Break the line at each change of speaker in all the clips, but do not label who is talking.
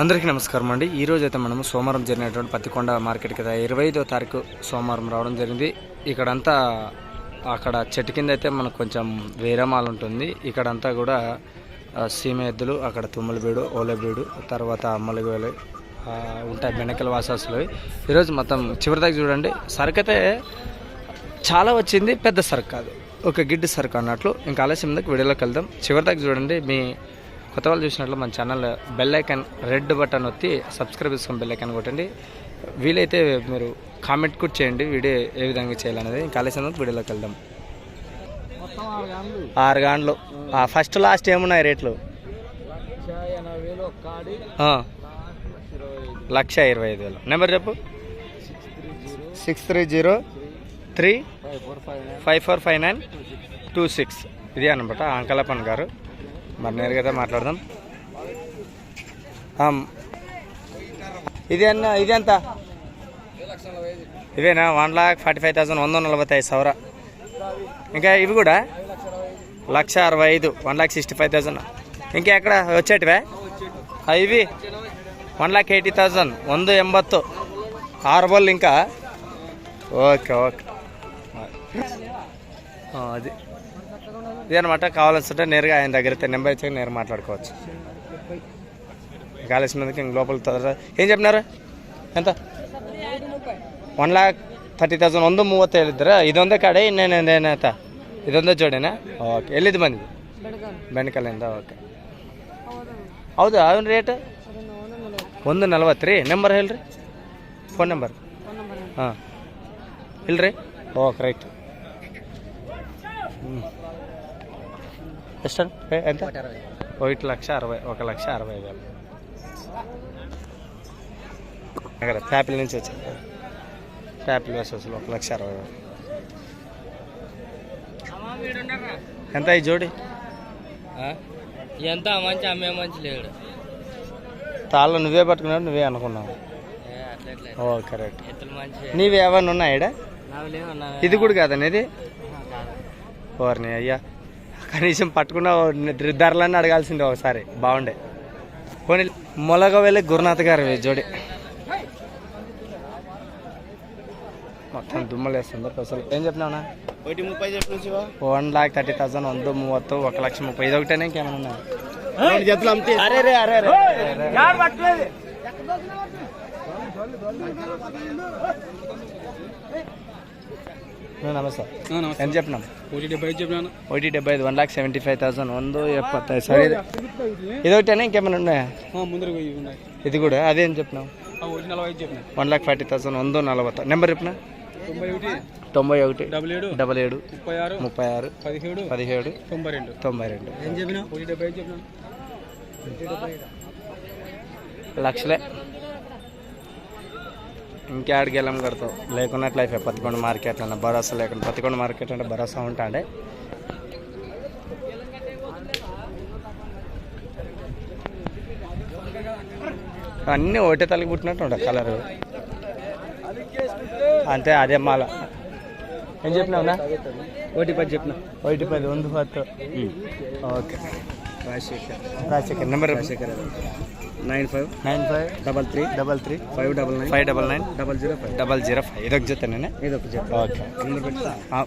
అందరికీ నమస్కారం అండి. ఈరోజు అయితే మనము సోమవారం జరిగినటువంటి పత్తికొండ మార్కెట్ అయితే ఇరవై ఐదో తారీఖు సోమవారం రావడం జరిగింది. ఇక్కడంతా అక్కడ చెట్టు కింద అయితే మనకు కొంచెం వేరమాలు ఉంటుంది. ఇక్కడంతా కూడా సీమ ఎద్దులు అక్కడ తుమ్మలబీడు ఓలబీడు తర్వాత అమ్మలబీడు ఉంటాయి బెనకల వాసాసులు ఈరోజు మొత్తం చివరిదాకా చూడండి. సరుకు అయితే చాలా వచ్చింది పెద్ద సరుకు కాదు. ఒక గిడ్డి సరుకు అన్నట్లు. ఇంకా ఆలస్యం ముందుకు వీడియోలోకి వెళ్దాం. చివరిదాకా చూడండి. మీ కొత్త వాళ్ళు చూసినట్లు మన channel bell icon red button ఒత్తి సబ్స్క్రైబ్ చేసుకొని బెల్ ఐకాన్ కొట్టండి. వీలైతే మీరు కామెంట్ కూడా చేయండి వీడియో ఏ విధంగా చేయాలనేది. ఇంకా ఆలస్యం వీడియోలోకి వెళ్దాం.
ఆరు
గాండ్లు. ఫస్ట్ లాస్ట్ ఏమున్నాయి రేట్లు? లక్ష ఇరవై ఐదు వేలు. నెంబర్ చెప్పు.
Six three zero. Three
five four five nine. Two six. ఇది అనమాట అంకలపన్ గారు. మరి నేరుగా మాట్లాడదాం. ఇది అన్న ఇది ఎంత? ఇవేనా one lakh forty five thousand వంద నలభై ఐదు సవర. ఇంకా ఇవి కూడా? లక్ష అరవై ఐదు one lakh sixty five thousand. ఇంకా ఎక్కడ? వచ్చేటివే? ఇవి? వన్ లాక్ ఎయిటీ థౌసండ్ వంద ఎంబత్తు ఆరు బళ్ళు ఇంకా ఓకే ఓకే. అది. ఇది అనమాట కావాల్సింటే నేరుగా ఆయన దగ్గర అయితే నెంబర్ ఇచ్చి నేరుగా మాట్లాడుకోవచ్చు కాలేజ్ మీదకి ఇంక లోపల ತರ- ఏం చెప్పినారు ఎంత ಒನ್ ಲ್ಯಾಕ್ ತರ್ಟಿ ತೌಸಂಡ್ ಒಂದು ಮೂವತ್ತು ಹೇಳಿದ್ರೆ ಇದೊಂದೇ ಕಡೆ ಇನ್ನೇನೇನೇನಾಯ್ತ ಇದೊಂದೇ ಜೋಡಿನಾ ಓಕೆ ಎಲ್ಲಿದ್ದು ಬಂದಿದ್ದು ಬೆಣಕಲ್ಲಿಂದ ಓಕೆ ಹೌದು ಅವನ ರೇಟ್ ಒಂದು ನಲ್ವತ್ತು ರೀ ನಂಬರ್ ಹೇಳ್ರಿ ಫೋನ್ ನಂಬರ್ ಹಾಂ ಇಲ್ರಿ ಓಕೆ ರೈಟ್ ఎస్ట్ ఎంత? ఒకటి లక్ష అరవై ఒక లక్ష అరవై వేలు. అక్కడ ప్యాపిల్ నుంచి వచ్చింది ప్యాపిల్ వేసేసి ఒక లక్ష అరవై వేలు. ఎంత ఈ జోడి?
ఎంత? మంచి అమ్మే మంచి లేడు.
తాళ్ళు నువ్వే పట్టుకున్నావు నువ్వే అనుకున్నావు. ఓ కరెక్ట్.
నీవేమన్నా ఉన్నాయా
ఇది కూడా కాదనేది ఓర్ని అయ్యా. కనీసం పట్టుకున్న ధరలన్నీ అడగాల్సిందే ఒకసారి. బాగుండే. పోనీ మొలగ వెళ్ళి గురునాథ్ గారు జోడి. మొత్తం దుమ్మలు వేస్తుంది అసలు ఏం చెప్పినావునా
ఒకటి ముప్పై చెప్పు Shiva.
One lakh thirty thousand వంద మూవత్తు ఒక లక్ష ముప్పై ఇది ఒకటేనే ఇంకేమైనా అరే రే అరే రే ನಮಸ್ತೆ ఎంత చెప్పినాం?
ఒకటి డెబ్బై ఐదు చెప్పినాను.
ఒకటి డెబ్బై ఐదు one lakh seventy five thousand. వంద ఎప్పత్తైదు సార్ ఇది ఇదొకటేనా ఇంకేమైనా ఉన్నాయా?
ముందరకు
ఇది కూడా? అదేం చెప్పినాం. వన్ లాక్ ఫార్టీ థౌసండ్ వంద నలభై నెంబర్ చెప్పినా?
తొంభై ఒకటి.
తొంభై ఒకటి.
డబల్ ఏడు.
డబల్ ఏడు.
ముప్పై ఆరు.
ముప్పై ఆరు.
పదిహేడు.
పదిహేడు.
తొంభై రెండు.
తొంభై రెండు.
ఏం చెప్పినా ఒకటి డెబ్బై చెప్పినా
లక్షలే. ఇంకేడికి వెళ్ళం కడతావు. లేకున్నట్లు అయిపోయి పత్తికొండ మార్కెట్ అన్న భరోసా లేకుండా పత్తికొండ మార్కెట్ అంటే భరోసా ఉంటాండే. అన్నీ ఒకటే తలకి పుట్టినట్టు ఉంటాయి కలరు. అంతే అదే మాల. ఏం చెప్పినావునా
ఒకటి పది చెప్పిన.
ఒకటి పది ఉంది పత్తు. Okay.
Rajasekhar.
Rajasekhar number
Rajasekhar Nine five
nine five
double three
double three
five double nine
five double nine
double zero five
double zero five ఇదొక జతనేనా
ఇది ఒక చెప్పు
ఓకే
అందరు పెడతా
ఆ.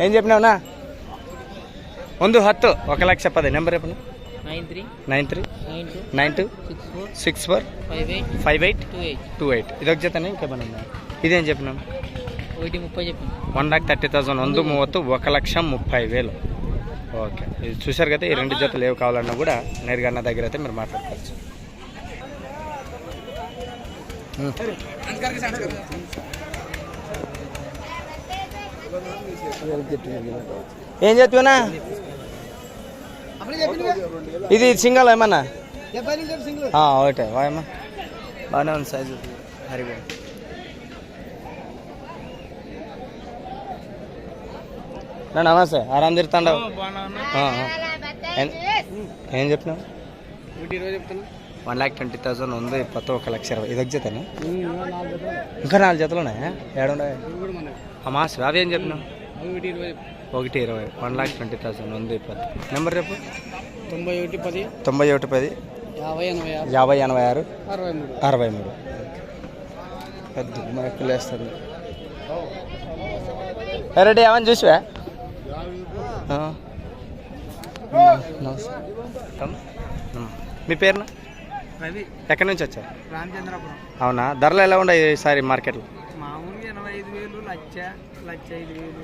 ఏం చెప్పినావునా ಒಂದು ಹತ್ತು ఒక లక్ష పది నెంబర్ చెప్పండి
nine three
nine three
nine two
nine two
six four
six four
five eight
five eight
two eight
two eight ఇదొక జతనే ఇంకేమైనా ఉందా ఇదేం చెప్పినాం
ఒకటి ముప్పై చెప్పిన
వన్ లాక్ థర్టీ థౌసండ్ వంద మూవత్తు ఒక లక్ష ముప్పై వేలు ఓకే. ఇది చూశారు కదా ఈ రెండు జతలు ఏవి కావాలన్నా కూడా నేరుగా అన్న దగ్గర అయితే మీరు మాట్లాడుకోవచ్చు. ఏం చెప్తున్నా ఇది సింగల్ ఏమన్నా? ఆ, ఒకటే. వాయమ్మా బాగానే ఉంది సైజు హరి నా నమస్తే ఆరాం తిరుతాండవు. ఏం- ఏం చెప్పినావు?
ఒకటి ఇరవై చెప్తాను
వన్ ల్యాక్ ట్వంటీ థౌసండ్ ఉంది కొత్త ఒక లక్ష ఇరవై ఇదొక జతనే? ఇంకా నాలుగు జతలు ఉన్నాయా? ఏడున్నాయి? అమ్మా అవి ఏం చెప్పినావు?
ఒకటి ఇరవై
వన్ లాక్ ట్వంటీ థౌసండ్ ఉంది పది నెంబర్ రేపు
తొంభై ఒకటి పది.
తొంభై ఒకటి పది.
యాభై ఎనభై ఆరు. అరవై మూడు.
పెద్ద మనకు లేస్తుంది రెడీ ఏమని చూసివా. మీ పేరున?
రవి.
ఎక్కడి నుంచి వచ్చారు?
రామచంద్రపురం.
అవునా? ధరలు ఎలా ఉన్నాయి ఈసారి మార్కెట్లో?
మామూలుగా ఎనభై ఐదు వేలు లక్ష లక్ష ఐదు వేలు.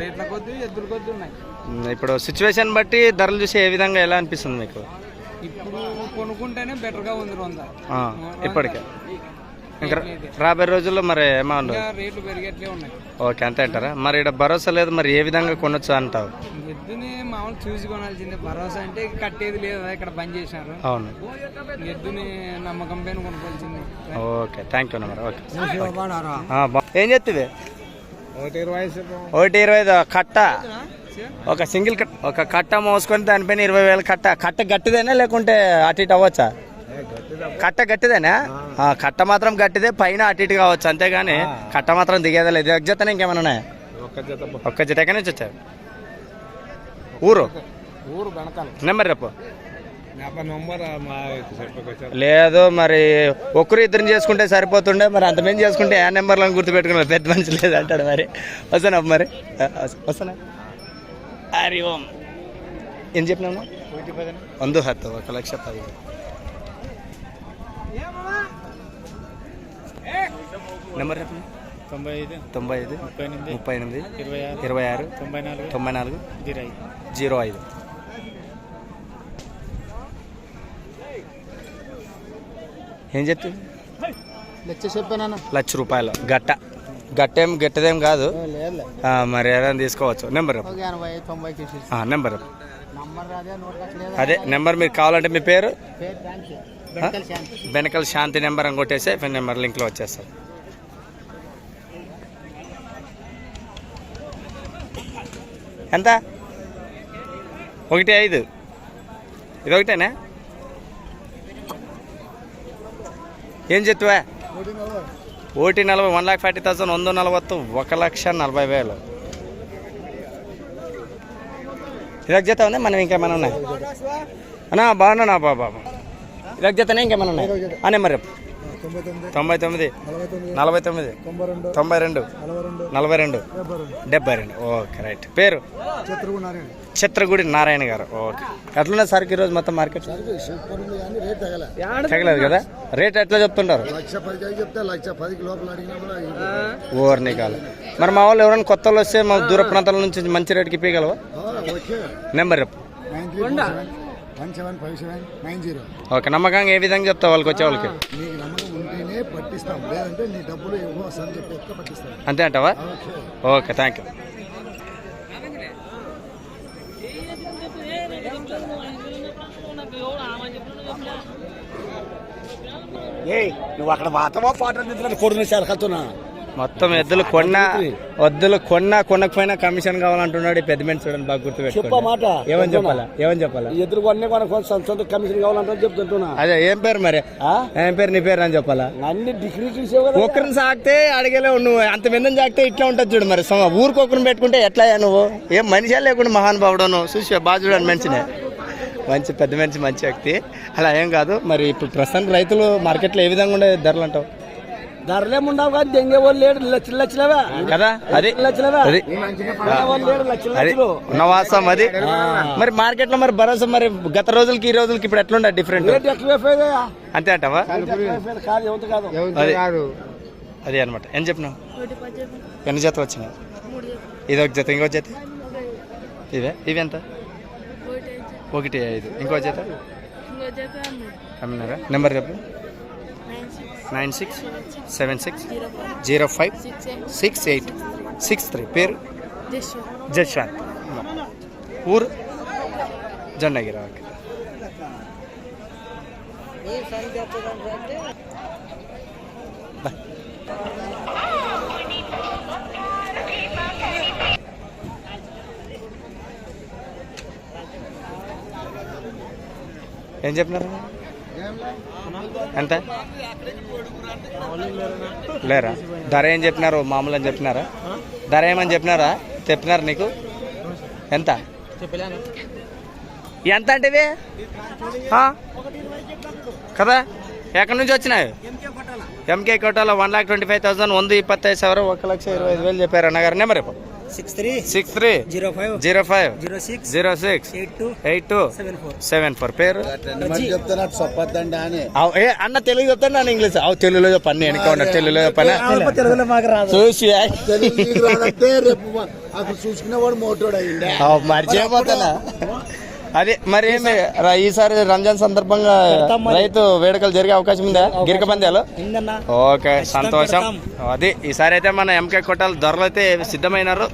రేట్ల కొద్ది ఎద్దుల కొద్ది ఉన్నాయి.
ఇప్పుడు సిచ్యువేషన్ బట్టి ధరలు చూసి ఏ విధంగా ఎలా అనిపిస్తుంది మీకు?
ఇప్పుడు కొనుక్కుంటేనే బెటర్గా ఉంది రొంద.
ఇప్పటికే. ఇంకా రాబోయే రోజుల్లో మరి
ఇంకా రేట్లు పెరిగేట్లే ఉన్నాయి.
ఓకే అంతే అంటారా? మరి ఇక్కడ భరోసా లేదు మరి ఏ విధంగా కొనొచ్చు అంటావు?
ఎద్దుని మామూలు చూసి కొనాల్సిందే. భరోసా అంటే కట్టేది లేదు ఇక్కడ బంద్ చేసినారు.
అవును.
ఎద్దుని నమ్మకం పైన కొనుక్కోవాల్సిందే.
ఓకే థ్యాంక్ యూ మరి. ఓకే. ఏం చెప్తుంది
ఒకటి ఇరవై
ఒకటి ఇరవై కట్ట. ఒక సింగిల్ కట్ట ఒక కట్ట మోసుకొని దానిపైన ఇరవై వేలు కట్ట. కట్ట గట్టిదేనా లేకుంటే అటు ఇటు అవ్వచ్చా? కట్ట గట్టిదేనా? కట్ట మాత్రం గట్టిదే పైన అటు ఇటు కావచ్చు అంతేగాని కట్ట మాత్రం దిగేదే లేదు. ఒక జతనే ఇంకేమైనా ఉన్నాయా? ఒక్క జత ఎక్కడి నుంచి వచ్చారు? ఊరు?
ఊరు
నెంబర్ రేపు లేదు మరి ఒకరు ఇద్దరు చేసుకుంటే సరిపోతుండే మరి అంతమంది చేసుకుంటే ఆ నెంబర్లను గుర్తుపెట్టుకున్నారు పెద్ద మనిషి లేదు అంటాడు మరి. వస్తానా మరి? వస్తానా? హరి ఓం. ఏం చెప్పినాము వందు హత్తు ఒక లక్ష పది నెంబర్ చెప్పండి.
తొంభై ఐదు
తొంభై ఐదు
ముప్పై ఎనిమిది
ముప్పై ఎనిమిది
ఇరవై ఆరు
ఇరవై ఆరు
తొంభై నాలుగు
తొంభై నాలుగు
ఇరవై
జీరో ఐదు. ఏం చెప్తుంది
లక్ష చెప్పానన్న
లక్ష రూపాయలు. గట్ట. గట్టేం గట్టదేం కాదు. మరి ఏదైనా తీసుకోవచ్చు. నెంబర్ నెంబర్
నంబర్ రాదే నోట్ కట్టలేదు
అదే నెంబర్ మీకు కావాలంటే మీ పేరు?
పేరు శాంతి.
బెనకల్ శాంతి నెంబర్ అని కొట్టేసి ఫోన్ నెంబర్ లింక్లో వచ్చేస్తారు. ఎంత? ఒకటి ఐదు. ఇది ఒకటేనా? ఏం చెప్తువా? ఓటీ నలభై వన్ లాక్ ఫార్టీ థౌసండ్ వంద నలవత్తు ఒక లక్ష నలభై వేలు. ఇదొక జత ఉంది? మనం ఇంకేమైనా ఉన్నాయి? అన్నా బాగున్నా బాబా? ఇదొక జతనే ఇంకేమైనా ఉన్నాయి? ఆ నెంబర్ రేపు.
తొంభై తొమ్మిది. నలభై తొమ్మిది. తొంభై రెండు. నలభై రెండు. డెబ్బై రెండు.
Okay right. పేరు? చిత్రగుడి నారాయణ. గారు. ఓకే. ఎట్లున్నా సార్ ఈరోజు మొత్తం మార్కెట్? తగలేదు కదా? రేట్ ఎట్లా చెప్తుంటారు? ఓర్ని కాదు. మరి మా వాళ్ళు ఎవరైనా కొత్త వాళ్ళు వస్తే మా దూర ప్రాంతాల నుంచి మంచి రేట్కి ఇప్పగలవా okay
number three one seven five seven nine zero.
Okay నమ్మకంగా ఏ విధంగా చెప్తావు వాళ్ళకి వచ్చే వాళ్ళకి?
నీకు నమ్మకం ఉంటేనే పట్టిస్తాం. లేదంటే నీ డబ్బులు ఇవ్వచ్చు అని చెప్పి పట్టిస్తాం.
అంతే అంటావా?
ఓకే.
ఓకే థ్యాంక్ యూ
నువ్వు అక్కడ వాతమా పాట కొడుకునే శాఖతున్నా
మొత్తం ఎద్దులు కొన్నా వద్దులు కొన్నా కొనకపోయినా కమిషన్ కావాలంటున్నాడు పెద్ద మనిషి చూడండి బాగా గుర్తుపెట్టుకోండి.
మాట.
ఏమని చెప్పాలా? ఏమని చెప్పాలా?
ఎదురు కొన్నే కొన సొంత కమిషన్ కావాలంటే చెప్తుంటున్నా.
అదే ఏం పేరు మరి? ఏం పేరు నీ పేరు అని చెప్పాలా?
అన్ని డిగ్రీ
ఒకరిని సాగితే అడిగలేవు నువ్వు అంత మందిని సాగితే ఇట్లా ఉంటుంది చూడు మరి. ఊరికి ఒకరిని పెట్టుకుంటే ఎట్లా అయ్యా నువ్వు? ఏం మనిషి లేకుండా మహానుభావుడు నువ్వు చూసి బాగా చూడండి మనిషినే మంచి పెద్ద మనిషి మంచి వ్యక్తి. అలా ఏం కాదు. మరి ఇప్పుడు ప్రస్తుతం రైతులు మార్కెట్లో ఏ విధంగా ఉండే ధరలు అంటావు?
ధరలేముండవు కానీ దెంగే వాళ్ళు లేడు లక్షలు లక్షలవా.
కదా? అది?
లక్షలవా.
అది?
లక్షలు
ఉన్నవాసం అది? మరి మార్కెట్లో మరి భరోసా మరి గత రోజులకి ఈ రోజులకి ఇప్పుడు ఎట్లుండే డిఫరెంట్
రేట్ ఎక్కువైపోయాయా
అంతే అంటావా? అది? అది అనమాట ఏం చెప్పినావు? ఎన్ని జత వచ్చినాయి? ఇది ఒక జత ఇంకో జత? ఇవే? ఇవి ఎంత? ఒకటి ఐదు. ఇంకో జత? అమ్మినారా? నెంబర్ చెప్పు. Nine six seven six zero five six eight six three పేరు జశ్వంత్ ఊరు జొన్నగిరి ఓకే బాయ్. ఏం చెప్పినారు ఎంత? లేరా? ధర ఏం చెప్పినారు? మామూలు అని చెప్పినారా? ధర ఏమని చెప్పినారా? చెప్పినారు నీకు? ఎంత? ఎంత అంటే ఇవి? కదా? ఎక్కడి నుంచి వచ్చినాయి? ఎంకే కొట్టాలో one lakh twenty five thousand వంద ఇప్పత్తైదు సవరం ఒక లక్ష ఇరవై ఐదు వేలు చెప్పారు అన్నగారు. నెంబర్
ఇప్పుడు six
three six
three zero
five zero
five zero
six zero
six eight
two eight
two seven
four seven four పేరు
చెప్తున్నట్టు చెప్పొద్దండి అని.
అన్న తెలుగు చెప్తాను నేను ఇంగ్లీష్. అవు తెలుగులో చెప్పండి. వెనక ఉన్న తెలుగులో చెప్పనా
తెలుగులో మాకు రాదు.
చూసి
రేపు చూసుకునేవాడు మోటోడు
అవ్ మర్చిపోతానా అదే మరి ఈసారి రంజాన్ సందర్భంగా రైతు వేడుకలు జరిగే అవకాశం ఉందా? గిరిక పందాలు? ఓకే సంతోషం. అది ఈసారి అయితే మన ఎంకే కొట్టాలు ధరలు అయితే సిద్ధమైనారు.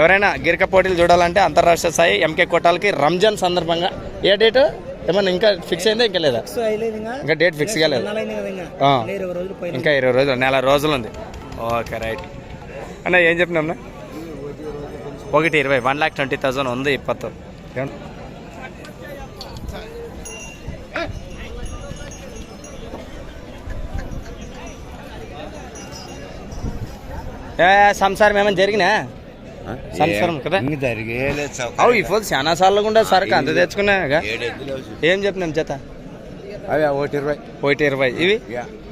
ఎవరైనా గిరిక పోటీలు చూడాలంటే అంతర్రాష్ట్రీయ స్థాయి ఎంకే కొట్టాలకి రంజాన్ సందర్భంగా. ఏ డేట్? ఏమన్నా ఇంకా ఫిక్స్ అయిందా ఇంకా లేదా?
ఇంకా.
డేట్ ఫిక్స్ కాలేదు.
ఇంకా. ఇరవై రోజులు
నెల రోజులు ఉంది. Okay right. అన్న ఏం చెప్పినాం ఒకటి ఇరవై వన్ ల్యాక్ ట్వంటీ థౌసండ్ ఉంది ఇప్పತ್ತು సంసారం ఏమైనా జరిగినా? సంసారం కదా? అవు ఈ ఫోన్ చాలా సార్లు కూడా సరుకు అంత తెచ్చుకున్నా ఏం చెప్పినాం జత?
అవి ఒకటి ఇరవై.
ఒకటి ఇరవై. ఇవి?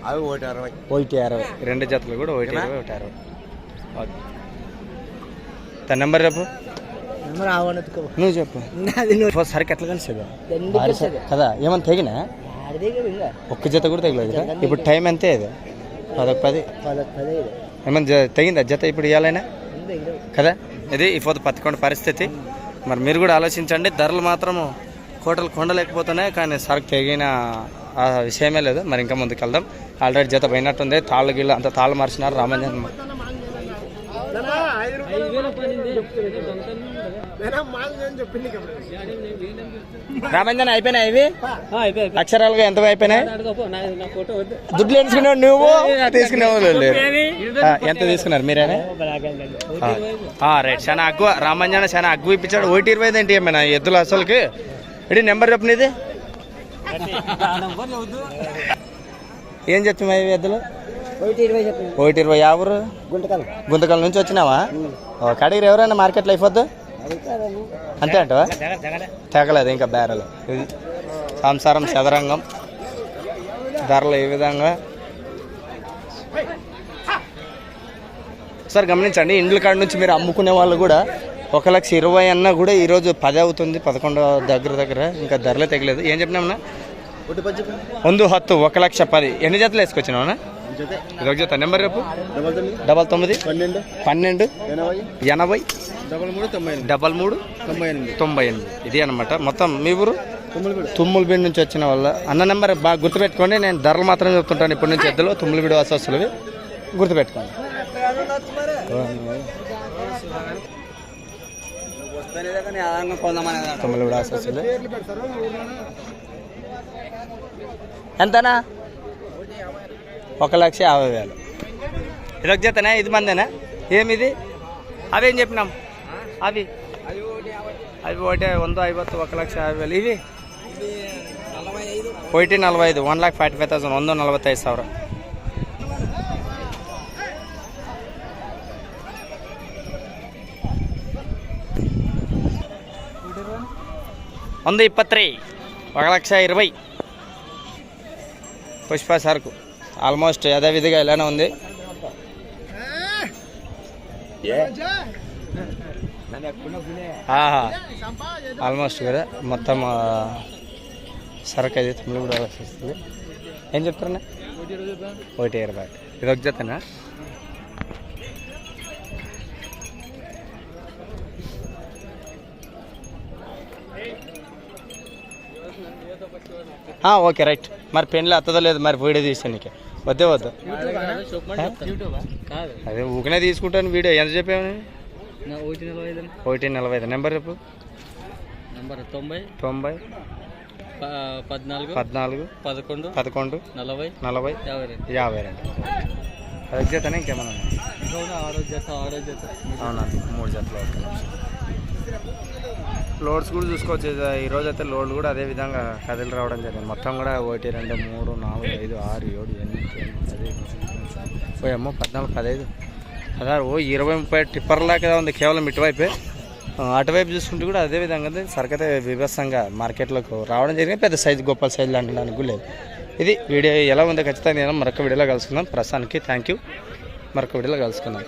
అవి ఒకటి అరవై.
ఒకటి అరవై. రెండు జతలు కూడా ఒకటి ఇరవై ఒకటి అరవై. తన నెంబర్ చెప్పు. నువ్వు చెప్పు. సరికి ఎట్లా కలిసేదా? కదా ఏమన్నా తెగినా? ఒక్క జత కూడా తెగలేదు ఇప్పుడు టైం అంతే ఇది? పదొక పది.
పదకొండు పదే
ఏమన్నా జ- తెగిందా? జత ఇప్పుడు ఇవ్వాలైనా కదా? ఇది ఈ పోతే పత్తికొండ పరిస్థితి. మరి మీరు కూడా ఆలోచించండి. ధరలు మాత్రము కోటలు కొండలేకపోతున్నాయి. కానీ సరుకు తెగిన ఆ విషయమే లేదు. మరి ఇంకా ముందుకు వెళ్దాం. ఆల్రెడీ జత పోయినట్టుంది. తాళ్ళు గిళ్ళు అంత తాళ్ళు మార్చినారు రామంజన్ రామంజన్ అయిపోయినాయి ఇవి? అక్షరాలుగా ఎంత అయిపోయినాయి? దుడ్లు ఎంచుకున్నావు నువ్వు? ఆ, ఎంత తీసుకున్నారు మీరేనా ఆ, రైట్. చాలా అగ్గు. రామంజన చాలా అగ్గు ఇప్పించాడు. ఒకటి ఇరవై ఏంటి ఏమైనా? ఎద్దులు అసలుకి? ఇది నెంబర్ చెప్పు నీది? ఏం చెప్తున్నా ఇవి ఎద్దులు?
ఒకటి ఇరవై గుంటకాలు.
గుంతకల్ నుంచి వచ్చినావా? ఓ కడిగిరి ఎవరైనా మార్కెట్లో అయిపోద్దు? అంతే అంటవా? తెగలేదు ఇంకా బేరలు. ఇది సంసారం చదరంగం. ధరలు ఏ విధంగా? సార్ గమనించండి ఇండ్ల కాడ నుంచి మీరు అమ్ముకునే వాళ్ళు కూడా ఒక లక్ష ఇరవై అన్నా కూడా ఈరోజు పది అవుతుంది పదకొండు దగ్గర దగ్గర ఇంకా ధరలే తెగలేదు ఏం చెప్పినామన్నా ముందు హత్తు ఒక లక్ష పది. ఎన్ని జతలు వేసుకొచ్చినావునా ఇదొక జత. నెంబర్ రేపు
డబల్ తొమ్మిది. పన్నెండు.
పన్నెండు.
ఎనభై. డబల్ మూడు తొంభై ఎనిమిది.
డబల్ మూడు
తొంభై ఎనిమిది.
తొంభై ఎనిమిది. ఇది అనమాట మొత్తం మీ ఊరు? తుమ్ములబీడు నుంచి వచ్చిన వల్ల అన్న నెంబర్ బాగా గుర్తుపెట్టుకోండి నేను ధరలు మాత్రం చెప్తుంటాను ఇప్పటి నుంచి ఎద్దులు. తుమ్ములబీడు వసతులు గుర్తుపెట్టుకోండి. తుమ్ములబీడు ఎంతనా? ఒక లక్ష యాభై వేలు. ఇదొక జతనా? ఇది మందేనా? ఏమిది? అవేం చెప్పినాం? అవి? అవి ఒకటి వంద ఐవత్ ఒక లక్ష యాభై వేలు. ఇవి? ఒకటి నలభై ఐదు one lakh forty five thousand వంద నలభై ఐదు సవర. వంద ಇಪ್ಪತ್ತೈ ఒక లక్ష ఇరవై. పుష్ప సరుకు. ఆల్మోస్ట్ యథావిధిగా ఇలానే ఉంది. ఆల్మోస్ట్ కదా. మొత్తం సరుకు అయితే తొమ్మిది కూడా వస్తుంది. ఏం చెప్తారన్నా ఒకటి ఇరవై. ఇది ఒక జతనా? Okay right. మరి పెన్లు అత్తదో లేదు మరి వీడియో తీసాను నీకు. వద్దే వద్దు. అదే ఊకనే తీసుకుంటాను వీడియో. ఎంత చెప్పావు
ఒకటి నలభై ఐదు
నెంబర్ చెప్పు
నంబర్ తొంభై
తొంభై
పద్నాలుగు
పద్నాలుగు
పదకొండు
పదకొండు
నలభై
నలభై
యాభై రెండు
యాభై రెండు అది జతనే ఇంకేమన్నా ఉన్నాయా?
ఇంకా ఆరో జత ఆరో జత
అవునా మూడు జతలు లోడ్స్ కూడా చూసుకోవచ్చు ఈరోజు అయితే లోడ్లు కూడా అదే విధంగా కదిలి రావడం జరిగింది మొత్తం కూడా ఒకటి రెండు మూడు నాలుగు ఐదు ఆరు ఏడు ఎనిమిది ఓ అమ్మో పద్నాలుగు పదహైదు పదహారు ఓ ఇరవై ముప్పై టిప్పర్లాగా ఉంది కేవలం ఇటువైపే. అటువైపు చూసుకుంటే కూడా అదే విధంగా ఉంది. సరుకు విభత్సంగా మార్కెట్లోకి రావడం జరిగింది. పెద్ద సైజు గొప్ప సైజు లాంటి కూడా లేదు. ఇది వీడియో ఎలా ఉందో ఖచ్చితంగా నేను మరొక వీడియోలో కలుసుకుందాం. ప్రస్తుతానికి థ్యాంక్ యూ. మరొక వీడియోలో కలుసుకుందాం.